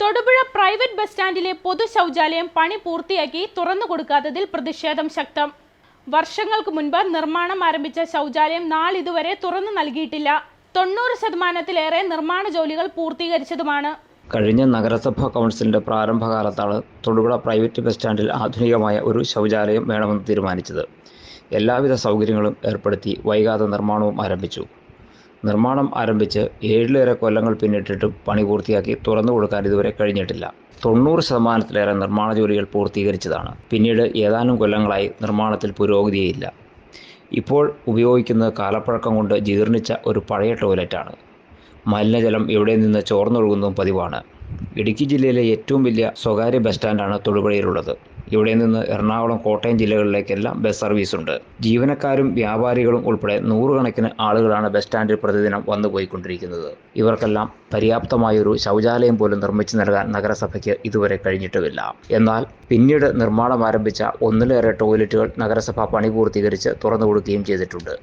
Thodupuzha private bus സ്റ്റാൻഡിലെ പൊതു ശൗചാലയം പണി പൂർത്തിയാക്കി തുറന്നു കൊടുക്കാത്തതിൽ പ്രതിഷേധം ശക്തം. വർഷങ്ങൾക്ക് മുൻപ് നിർമ്മാണം ആരംഭിച്ച ശൗചാലയം നാളിതുവരെ തുറന്നു നൽകിയിട്ടില്ല. തൊണ്ണൂറ് ശതമാനത്തിലേറെ നിർമ്മാണ ജോലികൾ പൂർത്തീകരിച്ചതുമാണ്. കഴിഞ്ഞ നഗരസഭാ കൗൺസിലിന്റെ പ്രാരംഭകാലത്താണ് തൊടുപുഴ പ്രൈവറ്റ് ബസ് സ്റ്റാൻഡിൽ ആധുനികമായ ഒരു ശൗചാലയം വേണമെന്ന് തീരുമാനിച്ചത്. എല്ലാവിധ സൗകര്യങ്ങളും ഏർപ്പെടുത്തി വൈകാതെ നിർമ്മാണവും ആരംഭിച്ചു. നിർമ്മാണം ആരംഭിച്ച് ഏഴിലേറെ കൊല്ലങ്ങൾ പിന്നിട്ടിട്ടും പണി പൂർത്തിയാക്കി തുറന്നു കൊടുക്കാൻ ഇതുവരെ കഴിഞ്ഞിട്ടില്ല. തൊണ്ണൂറ് ശതമാനത്തിലേറെ നിർമ്മാണ ജോലികൾ പൂർത്തീകരിച്ചതാണ്. പിന്നീട് ഏതാനും കൊല്ലങ്ങളായി നിർമ്മാണത്തിൽ പുരോഗതിയില്ല ഇപ്പോൾ ഉപയോഗിക്കുന്നത് കാലപ്പഴക്കം കൊണ്ട് ജീർണിച്ച ഒരു പഴയ ടോയ്ലറ്റാണ്. മലിനജലം ഇവിടെ നിന്ന് ചോർന്നൊഴുകുന്നതും പതിവാണ്. ഇടുക്കി ജില്ലയിലെ ഏറ്റവും വലിയ സ്വകാര്യ ബസ് സ്റ്റാൻഡാണ് തൊടുപുഴയിലുള്ളത്. ഇവിടെ നിന്ന് എറണാകുളം കോട്ടയം ജില്ലകളിലേക്കെല്ലാം ബസ് സർവീസ് ഉണ്ട്. ജീവനക്കാരും വ്യാപാരികളും ഉൾപ്പെടെ നൂറുകണക്കിന് ആളുകളാണ് ബസ് സ്റ്റാൻഡിൽ പ്രതിദിനം വന്നു പോയിക്കൊണ്ടിരിക്കുന്നത്. ഇവർക്കെല്ലാം പര്യാപ്തമായൊരു ശൗചാലയം പോലും നിർമ്മിച്ചു നൽകാൻ നഗരസഭയ്ക്ക് ഇതുവരെ കഴിഞ്ഞിട്ടുമില്ല. എന്നാൽ പിന്നീട് നിർമ്മാണം ആരംഭിച്ച ഒന്നിലേറെ ടോയ്ലറ്റുകൾ നഗരസഭ പണി പൂർത്തീകരിച്ച് തുറന്നു കൊടുക്കുകയും ചെയ്തിട്ടുണ്ട്.